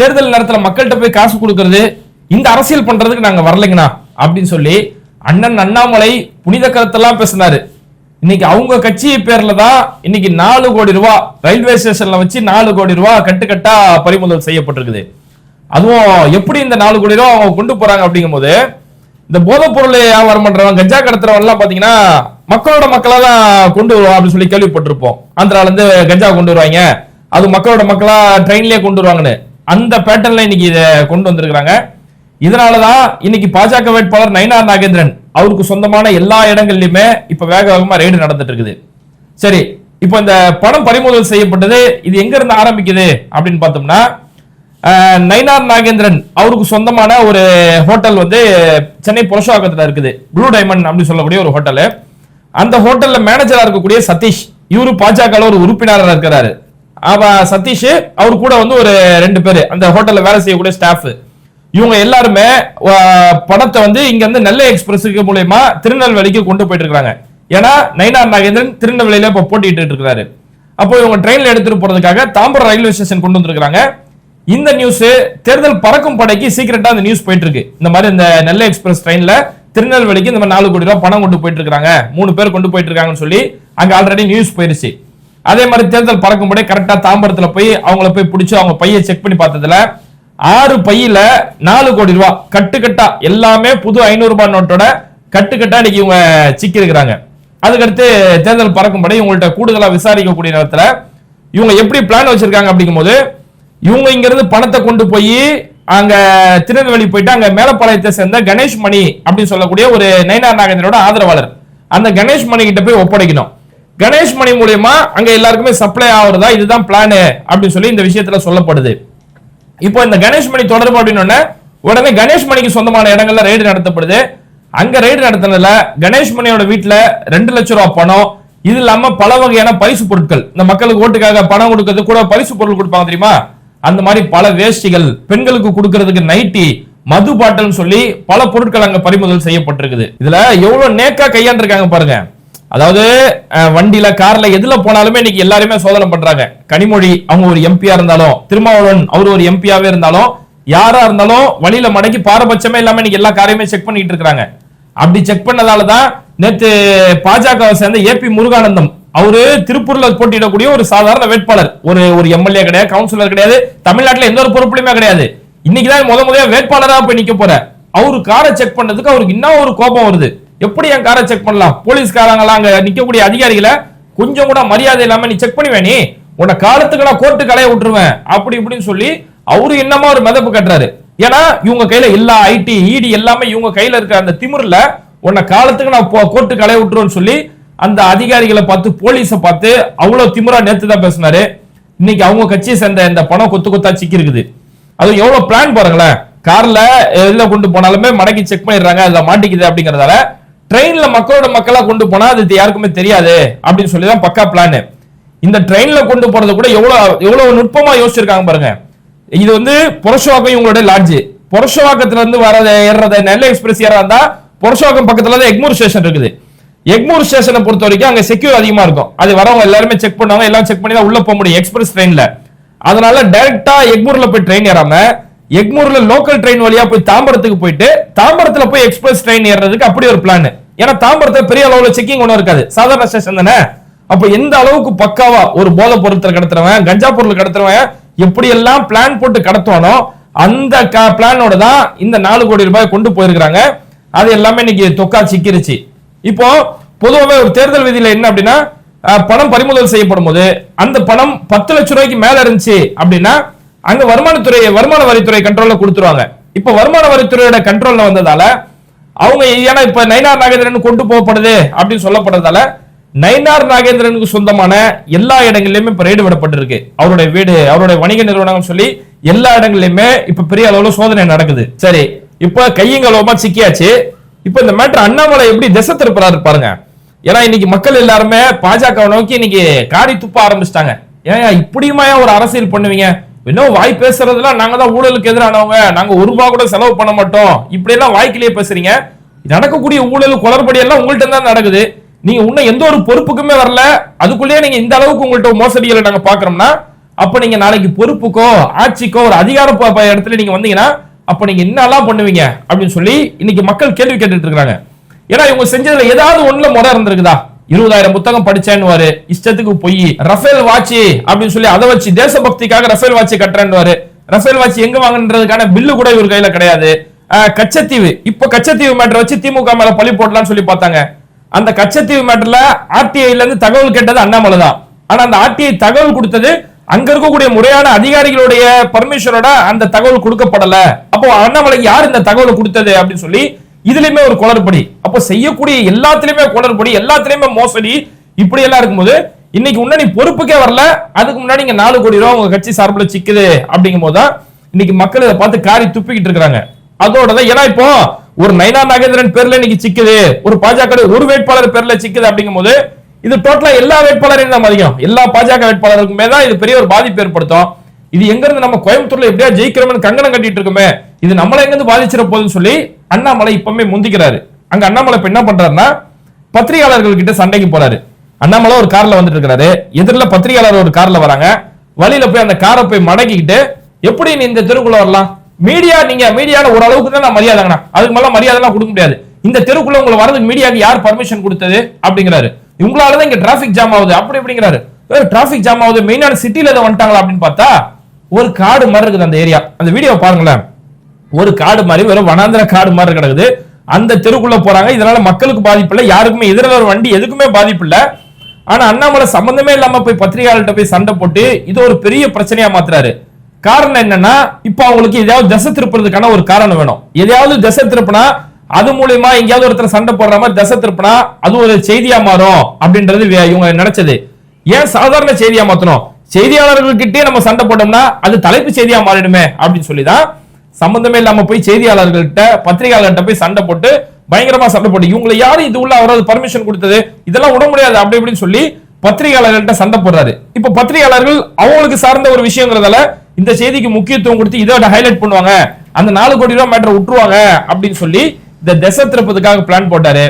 தேர்தல் நேரத்தில் மக்கள்கிட்ட போய் காசு கொடுக்கறது இந்த அரசியல் பண்றதுக்கு நாங்க வரலைங்கண்ணா அப்படின்னு சொல்லி அண்ணன் அண்ணாமலை புனித கருத்தெல்லாம் பேசினாரு. இன்னைக்கு அவங்க கட்சி பேர்ல தான் இன்னைக்கு நாலு கோடி ரூபா ரயில்வே ஸ்டேஷன்ல வச்சு நாலு கோடி ரூபா கட்டுக்கட்டா பறிமுதல் செய்யப்பட்டிருக்குது. அதுவும் எப்படி இந்த நாலு கோடி ரூபா அவங்க கொண்டு போறாங்க அப்படிங்கும்போது இந்த போதைப் பொருள் வியாபாரம் பண்றவன் கஞ்சா கடத்துறவன் எல்லாம் பாத்தீங்கன்னா மக்களோட மக்களா தான் கொண்டு வருவா அப்படின்னு சொல்லி கேள்விப்பட்டிருப்போம். ஆந்திரால இருந்து கஞ்சா கொண்டு வருவாங்க. அது மக்களோட மக்களா ட்ரெயின்லயே கொண்டு வருவாங்கன்னு. அந்த பேட்டர்ன்ல இன்னைக்கு இதை கொண்டு வந்திருக்கிறாங்க. இதனாலதான் இன்னைக்கு பாஜக வேட்பாளர் நயனார் நாகேந்திரன் அவருக்கு சொந்தமான எல்லா இடங்கள்லயுமே இப்ப வேக வேகமா ரெய்டு நடந்துட்டு இருக்குது. சரி இப்போ இந்த பணம் பறிமுதல் செய்யப்பட்டது இது எங்க இருந்து ஆரம்பிக்குது அப்படின்னு பார்த்தோம்னா நைனார் நயினார் நாகேந்திரன் அவருக்கு சொந்தமான ஒரு ஹோட்டல் வந்து சென்னை புரஷவாக்கத்துல இருக்குது. ப்ளூ டைமண்ட் அப்படின்னு சொல்லக்கூடிய ஒரு ஹோட்டல். அந்த ஹோட்டல்ல மேனேஜரா இருக்கக்கூடிய சதீஷ் இவரு பாஜக ஒரு உறுப்பினராக இருக்கிறாரு. சதீஷ் அவர் கூட வந்து ஒரு ரெண்டு பேரு. அந்த ஹோட்டல்ல வேலை செய்யக்கூடிய ஸ்டாஃப் இவங்க எல்லாருமே படத்தை பணத்தை வந்து இங்க வந்து நெல்லை எக்ஸ்பிரஸுக்கு மூலயமா திருநெல்வேலிக்கு கொண்டு போயிட்டு இருக்காங்க. ஏன்னா நயினார் நாகேந்திரன் திருநெல்வேலியில இப்ப போட்டிட்டு இருக்காரு அப்போ இவங்க ட்ரெயின்ல எடுத்துட்டு போறதுக்காக தாம்பரம் ரயில்வே ஸ்டேஷன் கொண்டு வந்திருக்காங்க இந்த நியூஸ் தேர்தல் பறக்கும் படைக்கு சீக்கிரட்டா அந்த நியூஸ் போயிட்டு இருக்கு. இந்த மாதிரி இந்த நெல்லை எக்ஸ்பிரஸ் ட்ரெயின்ல திருநெல்வேலிக்கு இந்த மாதிரி நாலு கோடி ரூபாய் பணம் கொண்டு போயிட்டு இருக்காங்க மூணு பேர் கொண்டு போயிட்டு இருக்காங்கன்னு சொல்லி அங்க ஆல்ரெடி நியூஸ் போயிருச்சு. அதே மாதிரி தேர்தல் பறக்கும்படி கரெக்டா தாம்பரத்துல போய் அவங்கள போய் பிடிச்சு அவங்க பையை செக் பண்ணி பார்த்ததுல ஆறு பையில நாலு கோடி ரூபாய் கட்டுக்கட்டா எல்லாமே புது ஐநூறு ரூபாய் நோட்டோட கட்டுக்கட்டா இன்னைக்கு இவங்க சிக்கி இருக்கிறாங்க அதுக்கடுத்து தேர்தல் பறக்கும்படி இவங்கள்ட்ட கூடுதலா விசாரிக்கக்கூடிய நேரத்துல இவங்க எப்படி பிளான் வச்சிருக்காங்க அப்படிங்கும்போது இவங்க இங்கிருந்து பணத்தை கொண்டு போய் அங்க திருநெல்வேலி போயிட்டு அங்க மேலப்பாளையத்தை சேர்ந்த கணேஷ் மணி அப்படின்னு சொல்லக்கூடிய ஒரு நயனார் நாகேந்திரோட ஆதரவாளர். அந்த கணேஷ் மணி கிட்ட போய் ஒப்படைக்கணும். கணேஷ் மணி மூலியமா அங்க எல்லாருக்குமே சப்ளை ஆகுறதா இதுதான் பிளானு அப்படின்னு சொல்லி இந்த விஷயத்துல சொல்லப்படுது. இப்போ இந்த கணேஷ் மணி தொடர்பு அப்படின்னு உடனே கணேஷ் மணிக்கு சொந்தமான இடங்கள்ல ரெய்டு நடத்தப்படுது. அங்க ரெய்டு நடத்தினதுல கணேஷ் மணியோட வீட்டுல ரெண்டு லட்சம் ரூபாய் பணம். இது இல்லாம பல வகையான பரிசு பொருட்கள். இந்த மக்களுக்கு ஓட்டுக்காக பணம் கொடுக்கறது கூட பரிசு பொருள் கொடுப்பாங்க தெரியுமா? அந்த மாதிரி பல வேஷ்டிகள் பெண்களுக்கு கொடுக்கறதுக்கு நைட்டி மது பாட்டல்னு சொல்லி பல பொருட்கள் அங்க பறிமுதல் செய்யப்பட்டிருக்குது. இதுல எவ்வளவு நேக்கா கையாண்டிருக்காங்க பாருங்க. அதாவது வண்டியில கார்ல எதுல போனாலுமே இன்னைக்கு எல்லாருமே சோதனை பண்றாங்க. கனிமொழி அவங்க ஒரு எம்பியா இருந்தாலும் திருமாவளவன் அவர் ஒரு எம்பியாவே இருந்தாலும் யாரா இருந்தாலும் வழியில மடக்கி பாரபட்சமே இல்லாம இன்னைக்கு எல்லா காரையுமே செக் பண்ணிட்டு இருக்காங்க அப்படி செக் பண்ணதால தான் நேத்து பாஜகவை சேர்ந்த ஏபி முருகானந்தம் அவரு திருப்பூர்ல போட்டியிடக்கூடிய ஒரு சாதாரண வேட்பாளர். ஒரு ஒரு எம்எல்ஏ கிடையாது கவுன்சிலர் கிடையாது தமிழ்நாட்டுல எந்த ஒரு பொறுப்புலையுமே கிடையாது. இன்னைக்குதான் முத முதல்ல வேட்பாளரா போய் நிக்க போற. அவரு காரை செக் பண்ணதுக்கு அவருக்கு இன்னும் ஒரு கோபம் வருது. எப்படி என் காரை செக் பண்ணலாம்? போலீஸ்காரங்களாம் அங்க நிக்கக்கூடிய அதிகாரிகளை கொஞ்சம் கூட மரியாதை இல்லாம நீ செக் பண்ணுவே நீ? உன்னை காலத்துக்கு நான் கோர்ட்டு கலைய விட்டுருவேன். அப்படி இப்படின்னு சொல்லி அவரு என்னமா ஒரு மிதப்பு கட்டுறாரு. ஏன்னா இவங்க கையில எல்லா ஐடி இடி எல்லாமே இவங்க கையில இருக்க அந்த திமிர்ல உன்னை காலத்துக்கு நான் கோர்ட்டு கலைய விட்டுருவேன்னு சொல்லி அந்த அதிகாரிகளை பார்த்து போலீஸை பார்த்து அவ்வளவு திமுறா நேத்து தான் பேசினாரு. இன்னைக்கு அவங்க கட்சியை சேர்ந்த இந்த பணம் கொத்து கொத்தா சிக்கி இருக்குது அது எவ்வளவு பிளான் பாருங்களேன். கார்ல எதுல கொண்டு போனாலுமே மடக்கி செக் பண்ணிடுறாங்க. அதுல மாட்டிக்குது அப்படிங்கறதால ட்ரெயின்ல மக்களோட மக்களா கொண்டு போனா அது யாருக்குமே தெரியாது அப்படின்னு சொல்லி தான் பக்கா பிளான் இந்த ட்ரெயின்ல கொண்டு போறது கூட எவ்வளவு எவ்வளவு நுட்பமா யோசிச்சிருக்காங்க பாருங்க. இது வந்து புரஷவாக்கம் இவங்களோட லாட்ஜ் புரஷவாக்கத்துல இருந்து வர ஏறுறத நெல்லை எக்ஸ்பிரஸ் ஏறா இருந்தா புரஷவாக்கம் பக்கத்துல தான் எக்மூர் ஸ்டேஷன் இருக்குது. எக்மூர் ஸ்டேஷனை பொறுத்த வரைக்கும் அங்க செக்யூர் அதிகமா இருக்கும். அது வரவங்க எல்லாருமே செக் பண்ணுவாங்க எல்லாம் செக் பண்ணி தான் உள்ள போக முடியும் எக்ஸ்பிரஸ் ட்ரெயின்ல அதனால டைரக்டா எக்மூர்ல போய் ட்ரெயின் ஏறாம எக்மூர்ல லோக்கல் ட்ரெயின் வழியா போய் தாம்பரத்துக்கு போயிட்டு தாம்பரத்துல போய் எக்ஸ்பிரஸ் ட்ரெயின் ஏறதுக்கு அப்படி ஒரு பிளான் ஏன்னா தாம்பரத்தை பெரிய அளவுல செக்கிங் ஒன்றும் இருக்காது. சாதாரண ஸ்டேஷன் தானே? அப்ப எந்த அளவுக்கு பக்காவா ஒரு போதை பொருட்களை கடத்துறவன் கஞ்சா பொருள் கடத்துறவன் எப்படி எல்லாம் பிளான் போட்டு கடத்துவானோ அந்த பிளானோட தான் இந்த நாலு கோடி ரூபாய் கொண்டு போயிருக்கிறாங்க. அது எல்லாமே இன்னைக்கு தொக்கா சிக்கிருச்சு. இப்போ பொதுவாகவே ஒரு தேர்தல் விதியில என்ன அப்படின்னா பணம் பறிமுதல் செய்யப்படும் போது அந்த பணம் பத்து லட்சம் ரூபாய்க்கு மேல இருந்துச்சு அப்படின்னா அங்க வருமானத்துறை வருமான வரித்துறை கண்ட்ரோல்ல கொடுத்துருவாங்க. இப்ப வருமான வரித்துறையோட கண்ட்ரோல்ல வந்ததால அவங்க ஏன்னா இப்ப நயினார் நாகேந்திரன் கொண்டு போகப்படுது அப்படின்னு சொல்லப்படுறதால நயினார் நாகேந்திரனுக்கு சொந்தமான எல்லா இடங்களிலுமே இப்ப ரெய்டு விடப்பட்டிருக்கு. அவருடைய வீடு அவருடைய வணிக நிறுவனம் சொல்லி எல்லா இடங்கள்லயுமே இப்ப பெரிய அளவுல சோதனை நடக்குது. சரி இப்ப கையங்களோமா சிக்கியாச்சு. இப்ப இந்த மேட்டர் அண்ணாமலை எப்படி திசை திருப்புறாரு பாருங்க. ஏன்னா இன்னைக்கு மக்கள் எல்லாருமே பாஜக நோக்கி இன்னைக்கு காரி துப்ப ஆரம்பிச்சிட்டாங்க. ஏன் இப்படியுமா ஏன் ஒரு அரசியல் பண்ணுவீங்க? இன்னும் வாய் பேசுறதுலாம் நாங்க தான் ஊழலுக்கு எதிரானவங்க. நாங்க ஒரு ரூபா கூட செலவு பண்ண மாட்டோம். இப்படி எல்லாம் வாய்க்கிலேயே பேசுறீங்க. நடக்கக்கூடிய ஊழல் குளறுபடி எல்லாம் உங்கள்ட்ட தான் நடக்குது. நீங்க இன்னும் எந்த ஒரு பொறுப்புக்குமே வரல. அதுக்குள்ளேயே நீங்க இந்த அளவுக்கு உங்கள்ட்ட மோசடிகளை நாங்க பாக்குறோம்னா அப்ப நீங்க நாளைக்கு பொறுப்புக்கோ ஆட்சிக்கோ ஒரு அதிகார ப- இடத்துல நீங்க வந்தீங்கன்னா அப்ப நீங்க என்னெல்லாம் பண்ணுவீங்க? அப்படின்னு சொல்லி இன்னைக்கு மக்கள் கேள்வி கேட்டுட்டு இருக்காங்க ஏன்னா இவங்க செஞ்சதுல ஏதாவது ஒண்ணுல முறை இருந்திருக்குதா? இருபதாயிரம் புத்தகம் படிச்சேன்னு இஷ்டத்துக்கு போய் ரஃபேல் வாட்சி அப்படின்னு சொல்லி அதை வச்சு தேசபக்திக்காக ரஃபேல் வாட்சி கட்டுறேன்னு ரஃபேல் வாட்சி எங்க வாங்குன்றதுக்கான பில்லு கூட இவர் கையில கிடையாது. ஆஹ், கச்சத்தீவு. இப்ப கச்சத்தீவு மேட்டர் வச்சு திமுக மேல பழி போடலாம்னு சொல்லி பார்த்தாங்க. அந்த கச்சத்தீவு மேட்டர்ல ஆர்டிஐல இருந்து தகவல் கேட்டது அண்ணாமலை தான். ஆனா அந்த ஆர்டிஐ தகவல் கொடுத்தது அங்க இருக்கக்கூடிய முறையான அதிகாரிகளுடைய பர்மிஷனோட அந்த தகவல் கொடுக்கப்படல. அப்போ அண்ணாமலைக்கு யார் இந்த தகவல் கொடுத்தது அப்படின்னு சொல்லி இதுலயுமே ஒரு குளறுபடி. அப்போ செய்யக்கூடிய எல்லாத்துலயுமே குளறுபடி எல்லாத்துலயுமே மோசடி. இப்படி எல்லாம் இருக்கும்போது இன்னைக்கு முன்னாடி பொறுப்புக்கே வரல அதுக்கு முன்னாடி இங்க நாலு கோடி ரூபாய் உங்க கட்சி சார்பில் சிக்குது அப்படிங்கும் போதுதான் இன்னைக்கு மக்கள் இதை பார்த்து காரி துப்பிக்கிட்டு இருக்கிறாங்க. அதோட தான் ஏன்னா இப்போ ஒரு நைனா நாகேந்திரன் பேர்ல இன்னைக்கு சிக்குது ஒரு பாஜக ஒரு வேட்பாளர் பேர்ல சிக்குது அப்படிங்கும் போது இது டோட்டலா எல்லா வேட்பாளரையும் தான் மதிக்கும் எல்லா பாஜக வேட்பாளருக்குமே தான் இது பெரிய ஒரு பாதிப்பு ஏற்படுத்தும். இது எங்க இருந்து நம்ம கோயம்புத்தூர்ல எப்படியா ஜெயிக்கிறோம்னு கங்கணம் கட்டிட்டு இருக்குமே. இது நம்மள எங்க இருந்து பாதிச்சிட போகுதுன்னு சொல்லி அண்ணாமலை இப்பவுமே முந்திக்கிறாரு. அங்க அண்ணாமலை இப்ப என்ன பண்றாருன்னா பத்திரிகையாளர்கள் கிட்ட சண்டைக்கு போறாரு. அண்ணாமலை ஒரு கார்ல வந்துட்டு இருக்கிறாரு எதிரில் பத்திரிகையாளர் ஒரு கார்ல வராங்க. வழியில போய் அந்த காரை போய் மடக்கிக்கிட்டு எப்படி நீ இந்த தெருக்குள்ள வரலாம்? மீடியா நீங்க மீடியால ஓரளவுக்கு தான் நான் மரியாதைங்கண்ணா அதுக்கு மேல மரியாதைலாம் கொடுக்க முடியாது. இந்த தெருக்குள்ள உங்களை வரது மீடியாவுக்கு யார் பர்மிஷன் கொடுத்தது? அப்படிங்கிறாரு. இவங்களால தான் இங்க டிராபிக் ஜாம் ஆகுது. அப்படி இப்படிங்கிறாரு. டிராபிக் ஜாம் ஆகுது. மெயினான சிட்டில வந்துட்டாங்களா? அப்படின்னு பார்த்தா ஒரு காடு மாதிரி இருக்குது அந்த ஏரியா அந்த வீடியோ பாருங்களேன். ஒரு காடு மாதிரி வெறும் வனாந்திர காடு மாதிரி கிடக்குது. அந்த தெருக்குள்ள போறாங்க. இதனால மக்களுக்கு பாதிப்பு இல்லை. யாருக்குமே எதிரில் ஒரு வண்டி எதுக்குமே பாதிப்பு இல்லை. ஆனா அண்ணாமலை சம்பந்தமே இல்லாம போய் பத்திரிகையாளர்கிட்ட போய் சண்டை போட்டு இது ஒரு பெரிய பிரச்சனையா மாத்துறாரு. காரணம் என்னன்னா இப்ப அவங்களுக்கு எதையாவது திசை திருப்புறதுக்கான ஒரு காரணம் வேணும். எதையாவது திசை திருப்பினா அது மூலியமா எங்கேயாவது ஒருத்தர் சண்டை போடுற மாதிரி திசை திருப்பினா அது ஒரு செய்தியா மாறும் அப்படின்றது இவங்க நினைச்சது. ஏன் சாதாரண செய்தியா மாத்தணும்? செய்தியாளர்கள்கிட்டே நம்ம சண்டை போட்டோம்னா அது தலைப்பு செய்தியா மாறிடுமே அப்படின்னு சொல்லிதான் சம்பந்தமே இல்லாம போய் செய்தியாளர்கள்ட்ட பத்திரிகையாளர்கிட்ட போய் சண்டை போட்டு பயங்கரமா சண்டை போட்டு இவங்களை யாரு இது உள்ள அவரது பர்மிஷன் கொடுத்தது? இதெல்லாம் விட முடியாது அப்படி இப்படின்னு சொல்லி பத்திரிகையாளர்கள்ட்ட சண்டை போடுறாரு. இப்ப பத்திரிகையாளர்கள் அவங்களுக்கு சார்ந்த ஒரு விஷயங்கிறதால இந்த செய்திக்கு முக்கியத்துவம் கொடுத்து இதோட ஹைலைட் பண்ணுவாங்க. அந்த நாலு கோடி ரூபாய் மேட்டரை விட்டுருவாங்க அப்படின்னு சொல்லி இந்த திசை திருப்பதுக்காக பிளான் போட்டாரு.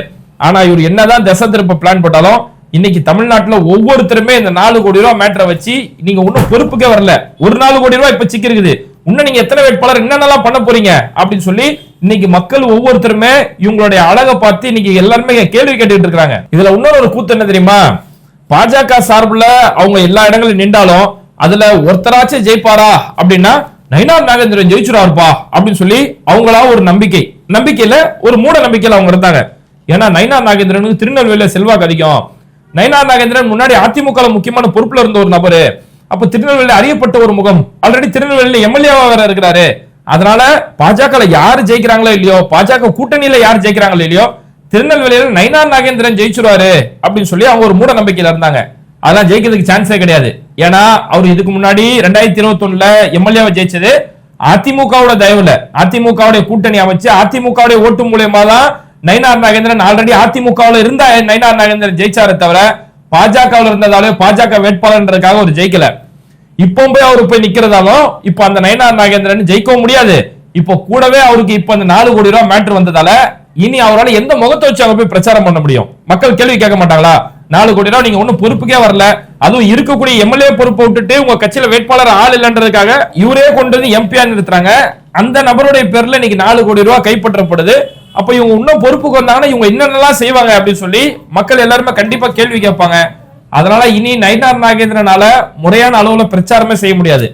ஆனா இவர் என்னதான் திசை திருப்ப பிளான் போட்டாலும் இன்னைக்கு தமிழ்நாட்டுல ஒவ்வொருத்தருமே இந்த நாலு கோடி ரூபாய் மேட்டரை வச்சு நீங்க ஒன்னும் பொறுப்புக்கே வரல. ஒரு நாலு கோடி ரூபாய் இப்ப சிக்கி இருக்குது இன்னும் நீங்க எத்தனை வேட்பாளர் என்னென்னலாம் பண்ண போறீங்க? அப்படின்னு சொல்லி இன்னைக்கு மக்கள் ஒவ்வொருத்தருமே இவங்களுடைய அழகை பார்த்து இன்னைக்கு எல்லாருமே கேள்வி கேட்டுட்டு இருக்காங்க இதுல இன்னொரு ஒரு கூத்து என்ன தெரியுமா? பாஜக சார்பில் அவங்க எல்லா இடங்களும் நின்றாலும் அதுல ஒருத்தராச்சும் ஜெயிப்பாரா அப்படின்னா நயினார் நாகேந்திரன் ஜெயிச்சுறாருப்பா அப்படின்னு சொல்லி அவங்களா ஒரு நம்பிக்கை. நம்பிக்கையில ஒரு மூட நம்பிக்கையில அவங்க இருந்தாங்க. ஏன்னா நயினார் நாகேந்திரனுக்கு திருநெல்வேலியில செல்வாக்கு அதிகம். நயினார் நாகேந்திரன் முன்னாடி அதிமுக முக்கியமான பொறுப்புல இருந்த ஒரு நபரு. அப்ப திருநெல்வேலி அறியப்பட்ட ஒரு முகம். ஆல்ரெடி திருநெல்வேலியில எம்எல்ஏவா வேற இருக்கிறாரு. அதனால பாஜக யாரு ஜெயிக்கிறாங்களோ இல்லையோ பாஜக கூட்டணியில யார் ஜெயிக்கிறாங்களோ இல்லையோ திருநெல்வேலியில நயினார் நாகேந்திரன் ஜெயிச்சிருவாரு அப்படின்னு சொல்லி அவங்க ஒரு மூட நம்பிக்கையில இருந்தாங்க. அதெல்லாம் ஜெயிக்கிறதுக்கு சான்ஸே கிடையாது. ஏன்னா அவர் இதுக்கு முன்னாடி ரெண்டாயிரத்தி இருபத்தி ஒண்ணுல எம்எல்ஏவை ஜெயிச்சது அதிமுகவோட தயவுல. அதிமுகவுடைய கூட்டணி அமைச்சு அதிமுகவுடைய ஓட்டு மூலியமா தான் நயினார் நாகேந்திரன் ஆல்ரெடி அதிமுகவில் இருந்த நயினார் நாகேந்திரன் ஜெயிச்சாரே தவிர பாஜகவில் இருந்ததாலே பாஜக வேட்பாளர்ன்றதுக்காக ஒரு ஜெயிக்கல. இப்போ போய் அவரு போய் நிக்கிறதாலும் இப்போ அந்த நயனார் நாகேந்திரன் ஜெயிக்கவும் முடியாது. இப்போ கூடவே அவருக்கு இப்போ அந்த நாலு கோடி ரூபாய் மேட்ரு வந்ததால இனி அவரால் எந்த முகத்தை வச்சு அவங்க போய் பிரச்சாரம் பண்ண முடியும்? மக்கள் கேள்வி கேட்க மாட்டாங்களா? நாலு கோடி ரூபாய் நீங்க ஒன்றும் பொறுப்புக்கே வரல. அதுவும் இருக்கக்கூடிய எம்எல்ஏ பொறுப்பை விட்டுட்டு உங்க கட்சியில வேட்பாளர் ஆள் இல்லைன்றதுக்காக இவரே கொண்டு வந்து எம்பியா நிறுத்துறாங்க. அந்த நபருடைய பேர்ல இன்னைக்கு நாலு கோடி ரூபாய் கைப்பற்றப்படுது. அப்ப இவங்க இன்னும் பொறுப்புக்கு வந்தாங்கன்னா இவங்க என்னென்னலாம் செய்வாங்க அப்படின்னு சொல்லி மக்கள் எல்லாருமே கண்டிப்பா கேள்வி கேட்பாங்க. அதனால இனி நயினார் நாகேந்திரனால முறையான அளவுல பிரச்சாரமே செய்ய முடியாது.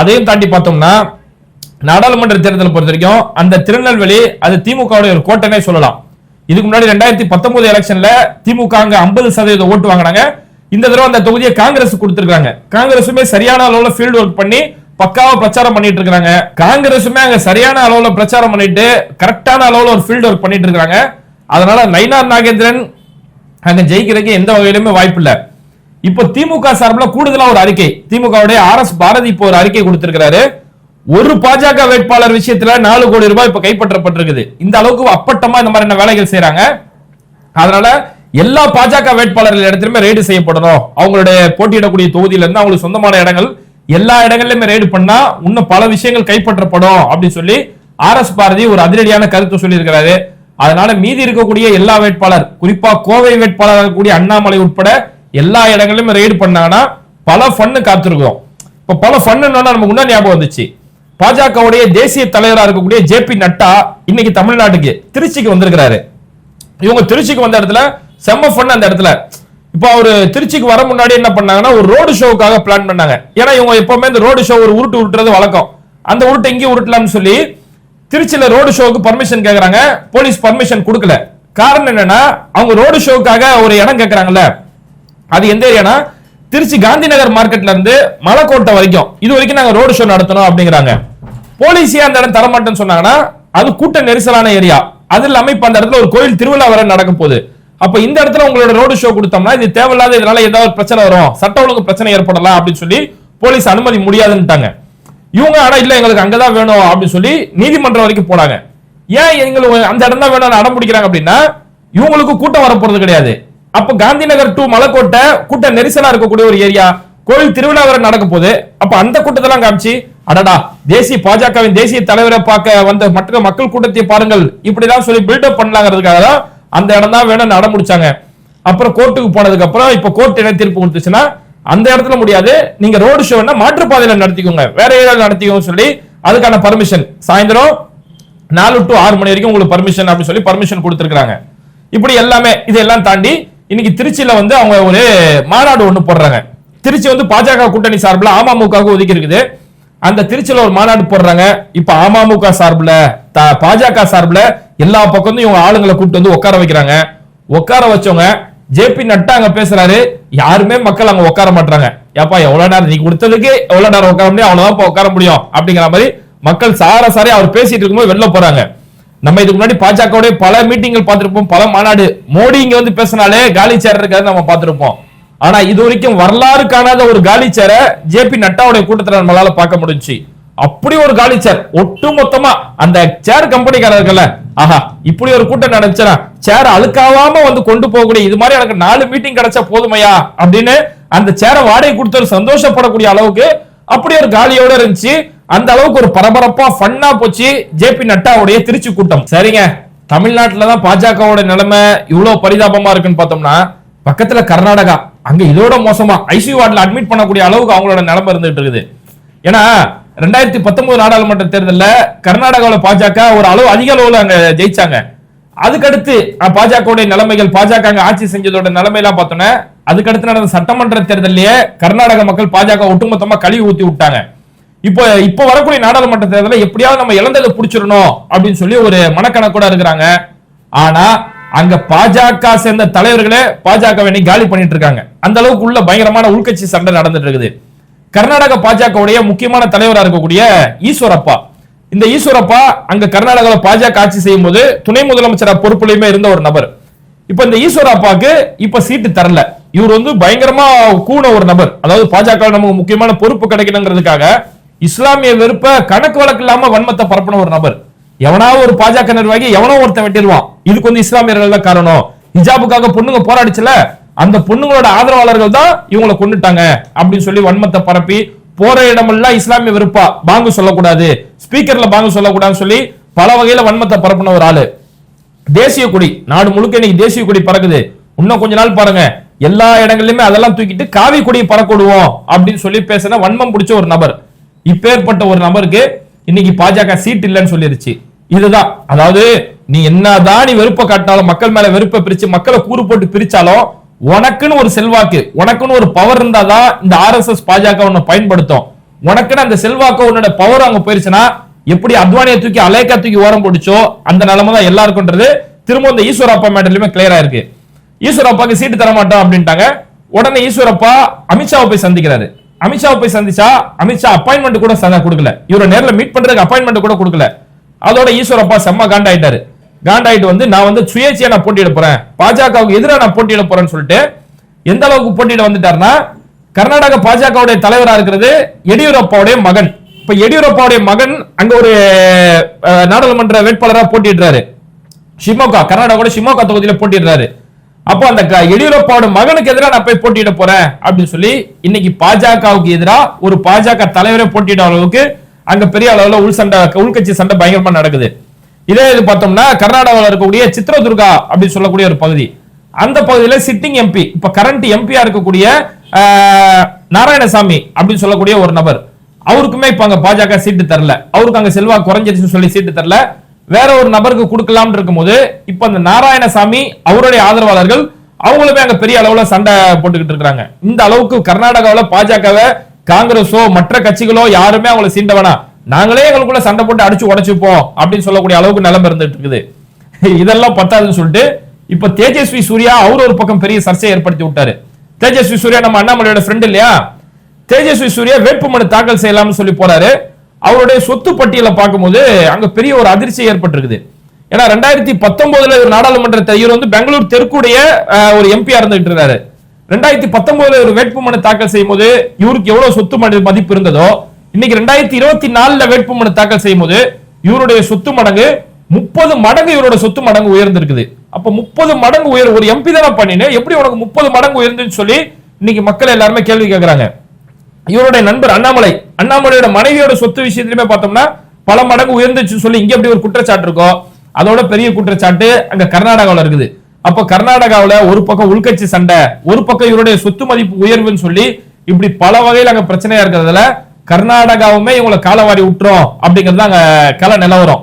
அதையும் தாண்டி பார்த்தோம்னா நாடாளுமன்ற தேர்தலை பொறுத்த வரைக்கும் அந்த திருநெல்வேலி அது திமுகவுடைய ஒரு கோட்டைனே சொல்லலாம். இதுக்கு முன்னாடி ரெண்டாயிரத்தி பத்தொன்பது எலெக்ஷன்ல திமுக அங்க ஐம்பது சதவீத ஓட்டு வாங்கினாங்க. இந்த தடவை அந்த தொகுதியை காங்கிரஸ் கொடுத்திருக்காங்க காங்கிரசுமே சரியான அளவுல ஃபீல்டு ஒர்க் பண்ணி பக்காவா பிரச்சாரம் பண்ணிட்டு இருக்காங்க காங்கிரசுமே அங்க சரியான அளவுல பிரச்சாரம் பண்ணிட்டு கரெக்டான அளவுல ஒரு ஃபீல்டு ஒர்க் பண்ணிட்டு இருக்காங்க அதனால நயினார் நாகேந்திரன் அங்க ஜெயிக்கிறதுக்கு எந்த வகையிலுமே வாய்ப்பு இல்ல. இப்போ திமுக சார்பில் கூடுதலா ஒரு அறிக்கை. திமுகவுடைய ஆர் எஸ் பாரதி இப்போ ஒரு அறிக்கை கொடுத்திருக்கிறாரு. ஒரு பாஜக வேட்பாளர் விஷயத்துல நாலு கோடி ரூபாய் இப்ப கைப்பற்றப்பட்டிருக்குது. இந்த அளவுக்கு அப்பட்டமா இந்த மாதிரி வேலைகள் செய்யறாங்க அதனால எல்லா பாஜக வேட்பாளர்கள் இடத்திலுமே ரெய்டு செய்யப்படணும். அவங்களுடைய போட்டியிடக்கூடிய தொகுதியில இருந்து அவங்களுக்கு சொந்தமான இடங்கள் எல்லா இடங்கள்லயுமே ரெய்டு பண்ணா இன்னும் பல விஷயங்கள் கைப்பற்றப்படும் அப்படின்னு சொல்லி ஆர் எஸ் பாரதி ஒரு அதிரடியான கருத்து சொல்லியிருக்கிறாரு. அதனால மீதி இருக்கக்கூடிய எல்லா வேட்பாளர் குறிப்பா கோவை வேட்பாளர் கூடிய அண்ணாமலை உட்பட எல்லா இடங்களிலுமே ரெய்டு பண்ணாங்கன்னா பல ஃபன்னு காத்திருக்கோம் இப்ப பல ஃபன்னு நமக்கு முன்னாடி ஞாபகம் வந்துச்சு. பாஜகவுடைய தேசிய தலைவராக இருக்கக்கூடிய ஜே பி நட்டா இன்னைக்கு தமிழ்நாட்டுக்கு திருச்சிக்கு வந்திருக்கிறாரு. இவங்க திருச்சிக்கு வந்த இடத்துல செம்ம ஃபன் அந்த இடத்துல. இப்போ அவர் திருச்சிக்கு வர முன்னாடி என்ன பண்ணாங்கன்னா ஒரு ரோடு ஷோவுக்காக பிளான் பண்ணாங்க. ஏன்னா இவங்க எப்பவுமே இந்த ரோடு ஷோ ஒரு உருட்டு உருட்டுறது வழக்கம். அந்த உருட்டு எங்கேயும் உருட்டலாம்னு சொல்லி திருச்சியில் ரோடு ஷோவுக்கு பர்மிஷன் கேட்குறாங்க போலீஸ் பர்மிஷன் கொடுக்கல. காரணம் என்னன்னா அவங்க ரோடு ஷோவுக்காக ஒரு இடம் கேட்குறாங்கல்ல அது எந்த ஏரியானா திருச்சி காந்தி நகர் மார்க்கெட்ல இருந்து மலைக்கோட்டை வரைக்கும். இது வரைக்கும் நாங்கள் ரோடு ஷோ நடத்தணும் அப்படிங்கிறாங்க. போலீஸே அந்த இடம் தரமாட்டேன்னு சொன்னாங்கன்னா அது கூட்ட நெரிசலான ஏரியா. அது இல்லாம இப்ப அந்த இடத்துல ஒரு கோயில் திருவிழா வர நடக்க போகுது. அப்ப இந்த இடத்துல உங்களோட ரோடு ஷோ கொடுத்தோம்னா இது தேவையில்லாத இதனால ஏதாவது பிரச்சனை வரும். சட்ட ஒழுங்கு பிரச்சனை ஏற்படலாம் அப்படின்னு சொல்லி போலீஸ் அனுமதி முடியாதுன்ட்டாங்க இவங்க ஆனா இல்ல எங்களுக்கு அங்கதான் வேணும் அப்படின்னு சொல்லி நீதிமன்றம் வரைக்கும் போனாங்க. ஏன் எங்களுக்கு அந்த இடம் தான் வேணும் அடம் பிடிக்கிறாங்க அப்படின்னா இவங்களுக்கு கூட்டம் வரப்போறது கிடையாது. அப்ப காந்தி நகர் டு மலைக்கோட்டை கூட்டம் நெரிசலா இருக்கக்கூடிய ஒரு ஏரியா கோயில் திருவிழா வரை நடக்க போகுது. அப்ப அந்த கூட்டத்தெல்லாம் காமிச்சு அடடா தேசிய பாஜகவின் தேசிய தலைவரை பார்க்க வந்த மற்ற மக்கள் கூட்டத்தை பாருங்கள். இப்படிதான் சொல்லி பில்டப் பண்ணலாங்கிறதுக்காக தான் அந்த இடம் தான் வேணும் நட முடிச்சாங்க. அப்புறம் கோர்ட்டுக்கு போனதுக்கு அப்புறம் இப்ப கோர்ட் என்ன தீர்ப்பு கொடுத்துச்சுன்னா அந்த இடத்துல முடியாது. நீங்க ரோடு ஷோன்னா மாற்றுப்பாதையில நடத்திக்கோங்க. வேற ஏதாவது நடத்திக்கோங்க சொல்லி அதுக்கான பர்மிஷன் சாயந்தரம் நாலு டு ஆறு மணி வரைக்கும் உங்களுக்கு பர்மிஷன் அப்படின்னு சொல்லி பர்மிஷன் கொடுத்துருக்காங்க இப்படி எல்லாமே இதெல்லாம் தாண்டி இன்னைக்கு திருச்சியில வந்து அவங்க ஒரு மாநாடு ஒண்ணு போடுறாங்க. திருச்சி வந்து பாஜக கூட்டணி சார்பில் அமமுக ஒதுக்கி இருக்குது. அந்த திருச்சியில ஒரு மாநாடு போடுறாங்க. இப்ப அமமுக சார்பில் பாஜக சார்பில் எல்லா பக்கமும் இவங்க ஆளுங்களை கூப்பிட்டு வந்து உட்கார வைக்கிறாங்க. உட்கார வச்சவங்க ஜேபி நட்டா அங்க பேசுறாரு. யாருமே மக்கள் அங்க உட்கார மாட்டாங்க ஏப்பா எவ்வளவு நேரம் நீ கொடுத்ததுக்கு எவ்வளவு நேரம் உட்கார முடியும்? அவ்வளவுதான் உட்கார முடியும் அப்படிங்கிற மாதிரி மக்கள் சார சாரே அவர் பேசிட்டு இருக்கும்போது வெளில போறாங்க. நம்ம இதுக்கு முன்னாடி பாஜகவுடைய பல மீட்டிங்கள் பார்த்திருப்போம். பல மாநாடு. மோடி இங்க வந்து பேசினாலே காலி சேர் இருக்காது நம்ம பார்த்திருப்போம். ஆனா இது வரைக்கும் வரலாறு காணாத ஒரு காலி சேரை ஜேபி நட்டாவுடைய கூட்டத்தில் நம்மளால பார்க்க முடிஞ்சுச்சு. அப்படி ஒரு காலி சேர் ஒட்டு மொத்தமா அந்த சேர் கம்பெனிக்காரர்கள்ல ஆஹா இப்படி ஒரு கூட்டம் நினைச்சா சேர் அழுக்காவாம வந்து கொண்டு போகக்கூடிய இது மாதிரி எனக்கு நாலு மீட்டிங் கிடைச்சா போதுமையா? அப்படின்னு அந்த சேரை வாடகை கொடுத்து சந்தோஷப்படக்கூடிய அளவுக்கு அப்படி ஒரு காலியோட இருந்துச்சு. அந்த அளவுக்கு ஒரு பரபரப்பா ஃபன்னா போச்சு. ஜேபி நட்டாவுடைய திருச்சி கூட்டம். சரிங்க. தமிழ்நாட்டுல தான் பாஜகவோட நிலைமை இவ்வளவு பரிதாபமா இருக்குன்னு பார்த்தோம்னா பக்கத்துல கர்நாடகா அங்க இதோட மோசமா ஐசியூ வார்டில் அட்மிட் பண்ணக்கூடிய அளவுக்கு அவங்களோட நிலைமை இருந்துட்டு இருக்குது. ஏன்னா ரெண்டாயிரத்தி பத்தொன்பது நாடாளுமன்ற தேர்தலில் கர்நாடகாவில் பாஜக ஒரு அளவு அதிக அளவில் அங்க ஜெயிச்சாங்க. அதுக்கடுத்து பாஜகவுடைய நிலைமைகள் பாஜக அங்க ஆட்சி செஞ்சதோட நிலைமையெல்லாம் பார்த்தோன்னே அதுக்கடுத்து நடந்த சட்டமன்ற தேர்தலையே கர்நாடக மக்கள் பாஜக ஒட்டுமொத்தமா கழுவி ஊத்தி விட்டாங்க. இப்போ இப்போ வரக்கூடிய நாடாளுமன்ற தேர்தலில் எப்படியாவது நம்ம இழந்ததை பிடிச்சிடணும் அப்படின்னு சொல்லி ஒரு மனக்கணக்கோட இருக்கிறாங்க. ஆனா அங்க பாஜக சேர்ந்த தலைவர்களே பாஜக வேணி காலி பண்ணிட்டு இருக்காங்க. அந்த அளவுக்கு உள்ள பயங்கரமான உள்கட்சி சண்டை நடந்துட்டு இருக்குது. கர்நாடக பாஜகவுடைய முக்கியமான தலைவராக இருக்கக்கூடிய ஈஸ்வரப்பா. இந்த ஈஸ்வரப்பா அங்க கர்நாடகாவில் பாஜக ஆட்சி செய்யும் போது துணை முதலமைச்சர் பொறுப்புலையுமே இருந்த ஒரு நபர். இப்ப இந்த ஈஸ்வரப்பாக்கு இப்ப சீட்டு தரல. இவர் வந்து பயங்கரமா கூன ஒரு நபர். அதாவது பாஜக நமக்கு முக்கியமான பொறுப்பு கிடைக்கணுங்கிறதுக்காக இஸ்லாமிய வெறுப்ப கணக்கு வழக்கு இல்லாம வன்மத்தை பரப்பின ஒரு நபர். எவனாவது ஒரு பாஜக நிர்வாகி எவனோ ஒருத்தன் வெட்டிடுவான். இதுக்கு வந்து இஸ்லாமியர்கள் காரணம்? ஹிஜாபுக்காக பொண்ணுங்க போராடிச்சுல? அந்த பொண்ணுங்களோட ஆதரவாளர்கள் தான் இவங்களை கொண்டுட்டாங்க அப்படின்னு சொல்லி வன்மத்தை பரப்பி போற இடமெல்லாம் இஸ்லாமிய வெறுப்பா. பாங்கு சொல்லக்கூடாது. ஸ்பீக்கர்ல பாங்கு சொல்லக்கூடாதுன்னு சொல்லி பல வகையில வன்மத்தை பரப்பின ஒரு ஆளு. தேசிய கொடி. நாடு முழுக்க இன்னைக்கு தேசிய கொடி பறக்குது. இன்னும் கொஞ்ச நாள் பாருங்க. எல்லா இடங்கள்லயுமே அதெல்லாம் தூக்கிட்டு காவி கொடியை பறக்க விடுவோம் அப்படின்னு சொல்லி பேசின வன்மம் பிடிச்ச ஒரு நபர். இப்பேற்பட்ட ஒரு நபருக்கு இன்னைக்கு பாஜக சீட் இல்லைன்னு சொல்லிருச்சு. இதுதான். அதாவது நீ என்னதான் நீ வெறுப்பை காட்டினாலும் மக்கள் மேல வெறுப்பை பிரிச்சு மக்களை கூறு போட்டு பிரிச்சாலும் உனக்குன்னு ஒரு செல்வாக்கு உனக்குன்னு ஒரு பவர் இருந்தாதான் இந்த ஆர்எஸ்எஸ் பாஜக உன்னை பயன்படுத்தும். உனக்குன்னு அந்த செல்வாக்கு உன்னோட பவர் அங்க போயிருச்சுன்னா எப்படி அத்வானியை தூக்கி அலேக்கா தூக்கி ஓரம் பிடிச்சோ அந்த நிலைமை தான் எல்லாருக்கும்ன்றது திரும்ப இந்த ஈஸ்வரப்பா மேட்டர்லயுமே கிளியரா இருக்கு ஈஸ்வரப்பாக்கு சீட்டு தர மாட்டோம் அப்படின்ட்டாங்க. உடனே ஈஸ்வரப்பா அமித்ஷாவை போய் சந்திக்கிறாரு. அமித்ஷாவை போய் சந்திச்சா அமித்ஷா அப்பாயின்மெண்ட் கூட கொடுக்கல. இவரை நேரில் மீட் பண்றதுக்கு அப்பாயின்மெண்ட் கூட கொடுக்கல. அதோட ஈஸ்வரப்பா செம்ம காண்டாயிட்டாரு. காண்டாயிட்டு வந்து நான் வந்து சுயேட்சையா நான் போட்டியிட போறேன். பாஜகவுக்கு எதிராக நான் போட்டியிட போறேன்னு சொல்லிட்டு எந்த அளவுக்கு போட்டியிட வந்துட்டாருன்னா கர்நாடக பாஜகவுடைய தலைவரா இருக்கிறது எடியூரப்பாவுடைய மகன். இப்ப எடியூரப்பாவுடைய மகன் அங்க ஒரு நாடாளுமன்ற வேட்பாளராக போட்டிடுறாரு ஷிமோகா கர்நாடகாவோட ஷிமோகா தொகுதியில போட்டிடுறாரு அப்போ அந்த க- எடியூரப்பாவோட மகனுக்கு எதிராக நான் போய் போட்டியிட போறேன் அப்படின்னு சொல்லி இன்னைக்கு பாஜகவுக்கு எதிராக ஒரு பாஜக தலைவரே போட்டியிட அளவுக்கு அங்க பெரிய அளவுல உள் சண்டை உள்கட்சி சண்டை பயங்கரமா நடக்குது. இதே இது பார்த்தோம்னா கர்நாடகாவில் இருக்கக்கூடிய சித்ரதுர்கா அப்படின்னு சொல்லக்கூடிய ஒரு பகுதி. அந்த பகுதியில் சிட்டிங் எம்பி இப்ப கரண்ட் எம்பியா இருக்கக்கூடிய நாராயணசாமி அப்படின்னு சொல்லக்கூடிய ஒரு நபர். அவருக்குமே இப்ப அங்க பாஜக சீட்டு தரல. அவருக்கு அங்க செல்வா குறைஞ்சிருச்சுன்னு சொல்லி சீட்டு தரல. வேற ஒரு நபருக்கு கொடுக்கலாம்னு இருக்கும்போது இப்ப அந்த நாராயணசாமி அவருடைய ஆதரவாளர்கள் அவங்களுமே அங்க பெரிய அளவுல சண்டை போட்டுக்கிட்டு இருக்காங்க இந்த அளவுக்கு கர்நாடகாவில் பாஜகவை காங்கிரஸோ மற்ற கட்சிகளோ யாருமே அவங்களை சீண்ட வேணாம். நாங்களே எங்களுக்குள்ள சண்டை போட்டு அடிச்சு உடைச்சுப்போம் அப்படின்னு சொல்லக்கூடிய அளவுக்கு நிலம் இருந்துட்டு இருக்குது. இதெல்லாம் பத்தாதுன்னு சொல்லிட்டு இப்ப தேஜஸ்வி சூர்யா அவர் ஒரு பக்கம் பெரிய சர்ச்சையை ஏற்படுத்தி விட்டாரு. தேஜஸ்வி சூர்யா நம்ம அண்ணாமலையோட ஃப்ரெண்ட் இல்லையா? தேஜஸ்வி சூர்யா வேட்புமனு தாக்கல் செய்யலாம்னு சொல்லி போறாரு. அவருடைய சொத்து பட்டியலை பார்க்கும்போது அங்க பெரிய ஒரு அதிர்ச்சி ஏற்பட்டிருக்குது. ஏன்னா ரெண்டாயிரத்தி பத்தொன்பதுல ஒரு நாடாளுமன்ற இவர் வந்து பெங்களூர் தெற்குடைய ஒரு எம்பியா இருந்துகிட்டு இருந்தாரு. ரெண்டாயிரத்தி பத்தொன்பதுல ஒரு வேட்புமனு தாக்கல் செய்யும் போது இவருக்கு எவ்வளவு சொத்து மதிப்பு இருந்ததோ இன்னைக்கு ரெண்டாயிரத்தி இருபத்தி நாலுல வேட்புமனு தாக்கல் செய்யும் போது இவருடைய சொத்து மடங்கு முப்பது மடங்கு இவரோட சொத்து மடங்கு உயர்ந்திருக்குது. அப்ப முப்பது மடங்கு உயர் ஒரு எம்பி தானே பண்ணினு எப்படி உனக்கு முப்பது மடங்கு உயர்ந்துன்னு சொல்லி இன்னைக்கு மக்கள் எல்லாருமே கேள்வி கேட்கிறாங்க இவருடைய நண்பர் அண்ணாமலை அண்ணாமலையோட மனைவியோட சொத்து விஷயத்திலுமே பார்த்தோம்னா பல மடங்கு உயர்ந்துச்சு சொல்லி இங்க எப்படி ஒரு குற்றச்சாட்டு இருக்கோ அதோட பெரிய குற்றச்சாட்டு அங்க கர்நாடகாவில் இருக்குது. அப்ப கர்நாடகாவில் ஒரு பக்கம் உள்கட்சி சண்டை ஒரு பக்கம் இவருடைய சொத்து மதிப்பு உயர்வுன்னு சொல்லி இப்படி பல வகையில் அங்க பிரச்சனையா இருக்கிறதுல கர்நாடகாவுமே இவங்களை காலவாரி விட்டுரும் அப்படிங்கிறது அங்க கல நிலவரம்.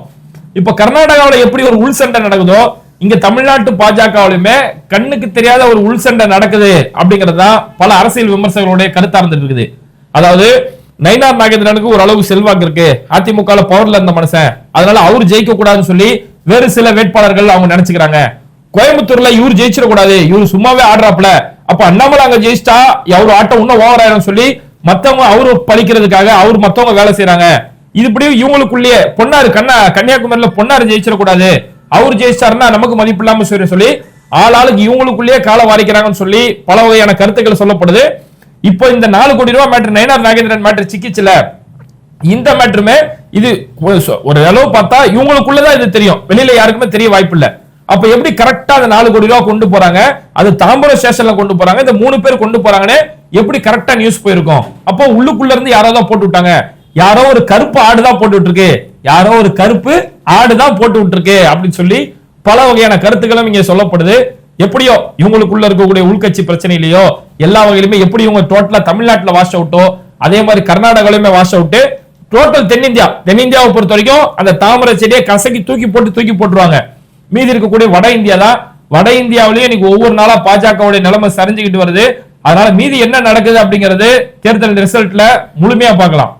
இப்ப கர்நாடகாவில் எப்படி ஒரு உள் சண்டை நடக்குதோ இங்க தமிழ்நாட்டு பாஜகவிலுமே கண்ணுக்கு தெரியாத ஒரு உள் சண்டை நடக்குது அப்படிங்கிறது தான் பல அரசியல் விமர்சகர்களுடைய கருத்தா இருந்துட்டு இருக்குது. அதாவது நயினார் நாகேந்திரனுக்கு ஒரு அளவு செல்வாக்கு இருக்கு. அதிமுக பவர்ல இருந்த மனுஷன். அதனால அவர் ஜெயிக்க கூடாதுன்னு சொல்லி வேறு சில வேட்பாளர்கள் அவங்க நினைச்சுக்கிறாங்க. கோயம்புத்தூர்ல இவர் ஜெயிச்சிடக்கூடாது இவர் சும்மாவே ஆடுறாப்ல அப்ப அண்ணாமலை அங்க ஜெயிச்சிட்டா அவர் ஆட்டம் இன்னும் ஓவர் ஆயிரும் சொல்லி மத்தவங்க அவரு பழிக்கிறதுக்காக அவர் மத்தவங்க வேலை செய்யறாங்க இது இவங்களுக்குள்ளேயே பொன்னாரு கண்ணா கன்னியாகுமரியில பொன்னாரு ஜெயிச்சிடக்கூடாது. அவர் ஜெயிச்சாருன்னா நமக்கு மதிப்பு இல்லாம சொல்லி சொல்லி ஆள் ஆளுக்கு இவங்களுக்குள்ளேயே காலை வாரிக்கிறாங்கன்னு சொல்லி பல வகையான கருத்துக்கள் சொல்லப்படுது. இப்போ இந்த நாலு கோடி ரூபாய் மேட்ரு நயனார் நாகேந்திரன் மேட்ரு சிக்கிச்சுல இந்த மேட்ருமே இது ஒரு அளவு பார்த்தா இவங்களுக்குள்ளதான் இது தெரியும். வெளியில யாருக்குமே தெரிய வாய்ப்பு இல்லை அப்ப எப்படி கரெக்டா அந்த நாலு கோடி ரூபா கொண்டு போறாங்க? அது தாம்பரம் ஸ்டேஷன்ல கொண்டு போறாங்க. இந்த மூணு பேர் கொண்டு போறாங்கன்னு எப்படி கரெக்டா நியூஸ் போயிருக்கும்? அப்போ உள்ளுக்குள்ள இருந்து யாரோ தான் போட்டு விட்டாங்க. யாரோ ஒரு கருப்பு ஆடு தான் போட்டு விட்டுருக்கு. யாரோ ஒரு கருப்பு ஆடு தான் போட்டு விட்டுருக்கு அப்படின்னு சொல்லி பல வகையான கருத்துக்களும் இங்க சொல்லப்படுது. எப்படியோ இவங்களுக்குள்ள இருக்கக்கூடிய உள்கட்சி பிரச்சனையிலையோ எல்லா வகையிலுமே எப்படி இவங்க டோட்டலா தமிழ்நாட்டுல வாஷ் அவுட்டோ அதே மாதிரி கர்நாடகாவிலுமே வாஷ் அவுட்டு டோட்டல் தென்னிந்தியா தென்னிந்தியாவை பொறுத்த வரைக்கும் அந்த தாமரை செடியை கசக்கி தூக்கி போட்டு தூக்கி போட்டுருவாங்க. மீதி இருக்கக்கூடிய வட இந்தியா தான் வட இந்தியாவிலேயே இன்னைக்கு ஒவ்வொரு நாளா பாஜகவுடைய நிலைமை சரிஞ்சுக்கிட்டு வருது. அதனால மீதி என்ன நடக்குது அப்படிங்கிறது தேர்தல் ரிசல்ட்ல முழுமையா பார்க்கலாம்.